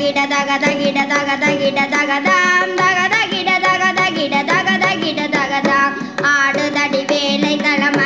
ಗಿಡ ದಗ ದ ಗಿಡ ದಗ ದ ಗಿಡ ದಗ ದಾಮ್ ದಗ ದ ಗಿಡ ದಗ ದ ಗಿಡ ದಗ ದ ಗಿಡ ದಗ ದಾಮ್ ஆடு தடி வேலை தளம்